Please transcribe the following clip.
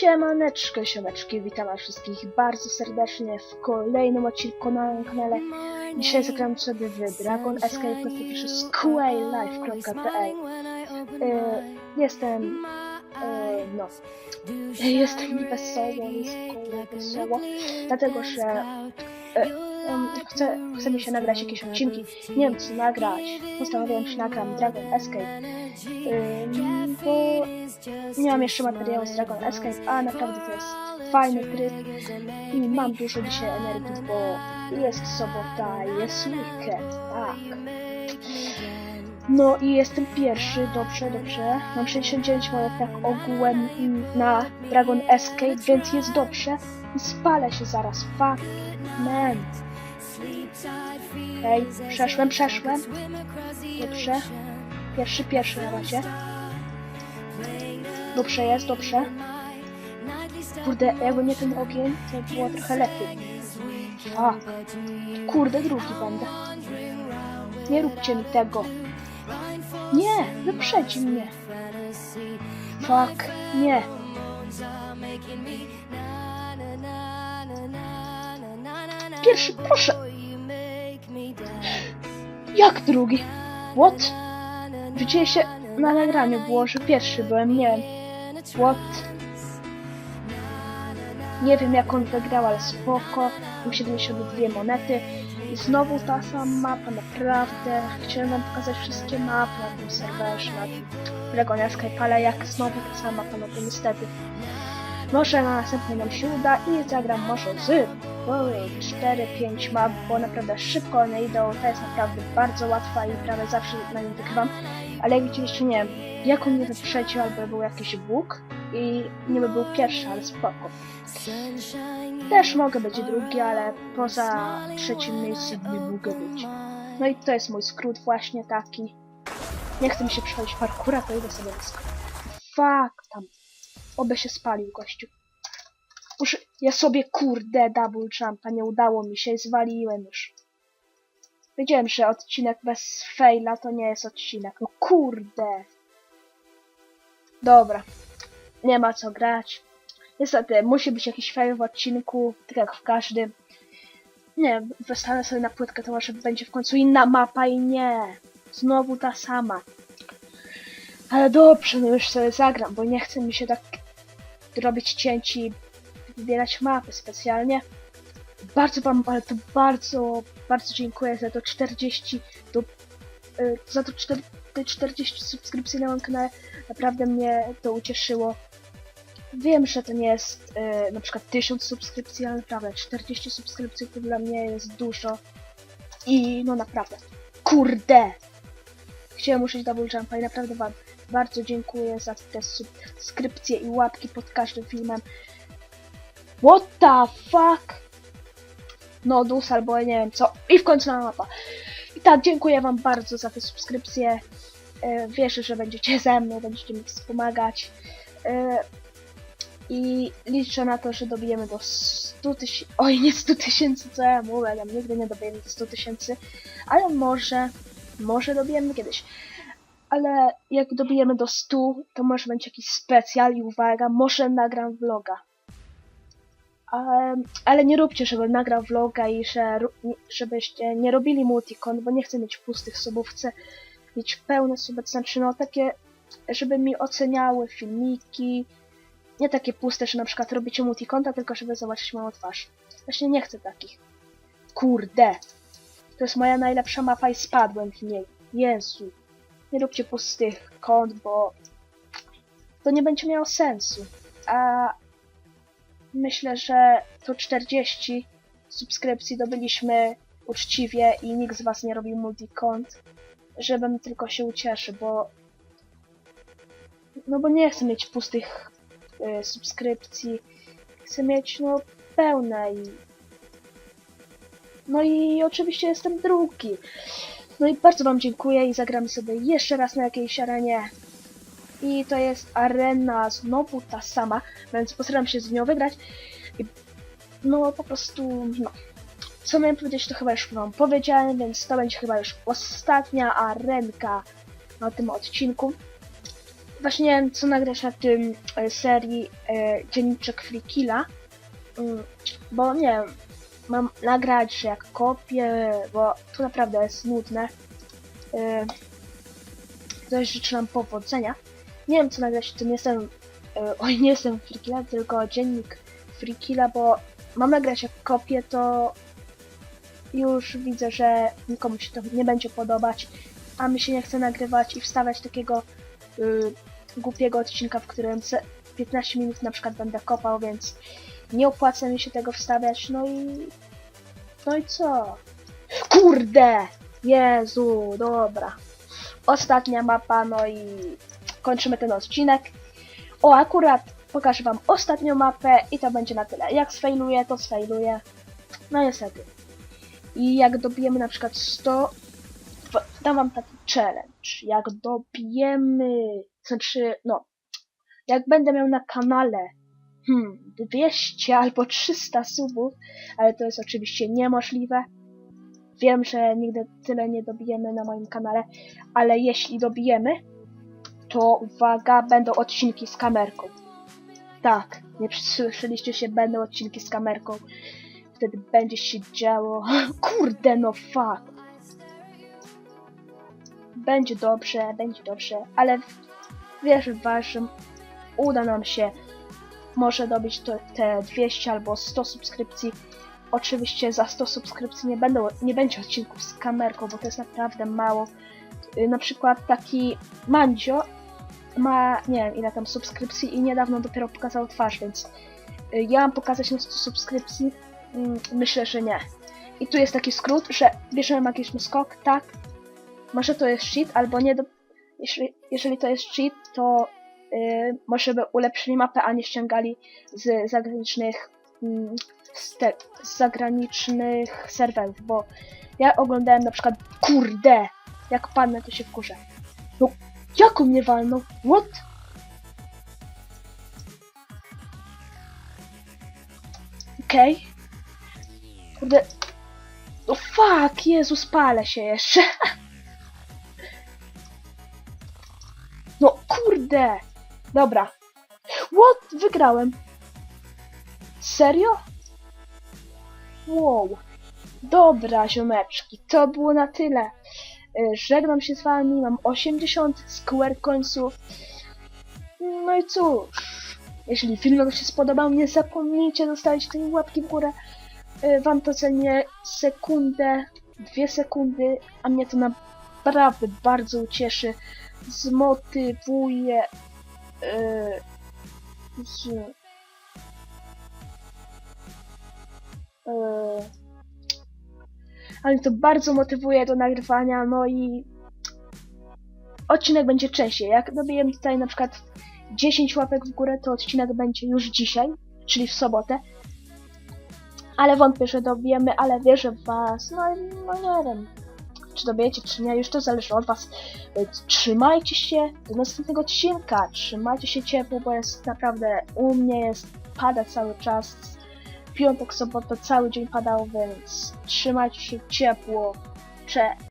Siemaneczko, siemeczki, witam was wszystkich bardzo serdecznie w kolejnym odcinku na moim kanale. Dzisiaj zagram sobie w Dragon Escape, przez squaylife.pl e, Jestem, e, no, jestem wesoło, jest wesoło, dlatego że e, chcę, mi się nagrać jakieś odcinki, nie wiem co nagrać, postanowiłem, że nagram Dragon Escape, Ym, bo nie mam jeszcze materiału z Dragon Escape, a naprawdę to jest fajny tryb i mam dużo dzisiaj energii, bo jest sobota, jest weekend, tak. No i jestem pierwszy, dobrze, dobrze. Mam 69 monet tak ogółem na Dragon Escape, więc jest dobrze. I spalę się zaraz, fuck, man. Okej, przeszłem, przeszłem. Dobrze. Pierwszy, pierwszy na razie. Dobrze jest, dobrze. Kurde, jakby nie ten ogień, to było trochę lepiej. Fuck. Kurde, drugi będę. Nie róbcie mi tego. Nie, wyprzedzi mnie. Fuck, nie. Pierwszy, proszę. Jak drugi? What? Widzicie się na nagraniu było, że pierwszy byłem, nie wiem. What? Nie wiem jak on wygrał, ale spoko. Mam 72 monety. I znowu ta sama mapa, naprawdę. Chciałem wam pokazać wszystkie mapy na tym serwerze, na tym Dragonia Skype, ale jak znowu ta sama mapa, no to niestety. Może na następnej nam się uda i zagram może z 4-5 map, bo naprawdę szybko one idą, to jest naprawdę bardzo łatwa i prawie zawsze na nim wygrywam. Ale jak widzieliście, nie wiem, jak on mnie wyprzedził, albo był jakiś bóg i nie by był pierwszy, ale spoko. Też mogę być drugi, ale poza trzecim miejscem nie mogę być. No i to jest mój skrót właśnie taki. Nie chcę mi się przechodzić parkura, to idę sobie na skrót. Fuck tam. Oby się spalił gościu. Muszę... Ja sobie kurde double jumpa, nie udało mi się zwaliłem już. Wiedziałem, że odcinek bez faila to nie jest odcinek. No kurde. Dobra. Nie ma co grać. Niestety, musi być jakiś fail w odcinku, tak jak w każdym. Nie, wystanę sobie na płytkę, to może będzie w końcu inna mapa i nie. Znowu ta sama. Ale dobrze, no już sobie zagram, bo nie chce mi się tak robić cięci, wybierać mapy specjalnie. Bardzo wam, to bardzo, bardzo dziękuję za to 40, do, y, za to 4, te 40 subskrypcji na moim kanale. Naprawdę mnie to ucieszyło. Wiem, że to nie jest y, na przykład 1000 subskrypcji, ale naprawdę 40 subskrypcji to dla mnie jest dużo. I no naprawdę, kurde! Chciałem użyć double jumpa i naprawdę wam bardzo dziękuję za te subskrypcje i łapki pod każdym filmem. What the fuck? Nodus albo nie wiem co. I w końcu na mapa. I tak, dziękuję wam bardzo za te subskrypcje. E, wierzę, że będziecie ze mną, będziecie mi wspomagać. E, I liczę na to, że dobijemy do 100 tysięcy. Oj, nie 100 tysięcy, co ja mówię, ja nigdy nie dobijemy do 100 tysięcy. Ale może, może dobijemy kiedyś. Ale jak dobijemy do 100, to może będzie jakiś specjal i uwaga, może nagram vloga. Ale nie róbcie, żebym nagrał vloga i że, żebyście nie robili multicon, bo nie chcę mieć pustych subów, chcę mieć pełne suby, to znaczy no takie, żeby mi oceniały filmiki, nie takie puste, że na przykład robicie multikonta, tylko żeby zobaczyć moją twarz. Właśnie nie chcę takich. Kurde! To jest moja najlepsza mapa i spadłem w niej. Jezu. Nie róbcie pustych kont, bo to nie będzie miało sensu. A myślę, że to 40 subskrypcji dobyliśmy uczciwie i nikt z was nie robił multikont, żebym tylko się ucieszy, bo no bo nie chcę mieć pustych y, subskrypcji, chcę mieć no pełne i no i oczywiście jestem drugi. No i bardzo wam dziękuję i zagramy sobie jeszcze raz na jakiejś arenie. I to jest arena znowu ta sama, więc postaram się z nią wygrać. I no po prostu, no. Co miałem powiedzieć, to chyba już wam powiedziałem, więc to będzie chyba już ostatnia arenka na tym odcinku. właśnie nie wiem, co nagrać na tym e, serii e, Dzienniczek Frikila, mm, bo nie wiem, mam nagrać, jak kopię, bo to naprawdę jest nudne. E, Coś życzę nam powodzenia. Nie wiem, co nagrać, tym jestem, e, oj, nie jestem Frikila, tylko Dziennik Frikila, bo mam nagrać jak kopię, to już widzę, że nikomu się to nie będzie podobać, a mi się nie chce nagrywać i wstawiać takiego y, głupiego odcinka, w którym se 15 minut na przykład będę kopał, więc nie opłaca mi się tego wstawiać, no i... No i co? Kurde! Jezu, dobra. Ostatnia mapa, no i kończymy ten odcinek. O, akurat pokażę wam ostatnią mapę i to będzie na tyle. Jak sfailuję, to sfailuję. No niestety. I jak dobijemy na przykład 100, w- dam wam taki challenge. Jak dobijemy, znaczy, no, jak będę miał na kanale hmm, 200 albo 300 subów, ale to jest oczywiście niemożliwe. Wiem, że nigdy tyle nie dobijemy na moim kanale, ale jeśli dobijemy, to uwaga, będą odcinki z kamerką. Tak, nie słyszeliście się, będą odcinki z kamerką. Wtedy będzie się działo. Kurde, no fuck. Będzie dobrze, będzie dobrze, ale wierzę w was, że uda nam się może dobić to, te 200 albo 100 subskrypcji. Oczywiście za 100 subskrypcji nie, będą, nie będzie odcinków z kamerką, bo to jest naprawdę mało. Y, Na przykład taki Mandzio ma, nie wiem ile tam subskrypcji i niedawno dopiero pokazał twarz, więc y, ja mam pokazać na 100 subskrypcji? Mm, Myślę, że nie. I tu jest taki skrót, że bierzemy magiczny skok, tak. Może to jest cheat, albo nie do... Jeśli, jeżeli to jest cheat, to yy, może by ulepszyli mapę, a nie ściągali z zagranicznych mm, z, te, z zagranicznych serwerów, bo ja oglądałem na przykład, kurde, jak padnę to się wkurzę. No, jak on mnie walnął? What? Okej. Kurde. No fuck, Jezu, spalę się jeszcze. No kurde. Dobra. What? Wygrałem. Serio? Wow. Dobra, ziomeczki, to było na tyle. Y, Żegnam się z wami, mam 80 square coinsów. No i cóż, jeśli film się spodobał, nie zapomnijcie zostawić tej łapki w górę. Y, Wam to cenię sekundę, dwie sekundy, a mnie to naprawdę bardzo ucieszy, zmotywuje. y, z, y, ale to bardzo motywuje do nagrywania, no i odcinek będzie częściej. Jak dobijemy tutaj na przykład 10 łapek w górę, to odcinek będzie już dzisiaj, czyli w sobotę. Ale wątpię, że dobijemy, ale wierzę w was. No, no nie wiem, czy dobijecie, czy nie, już to zależy od was. Trzymajcie się do następnego odcinka. Trzymajcie się ciepło, bo jest naprawdę u mnie jest pada cały czas. Piątek, sobota cały dzień padał, więc trzymajcie się ciepło. Cześć.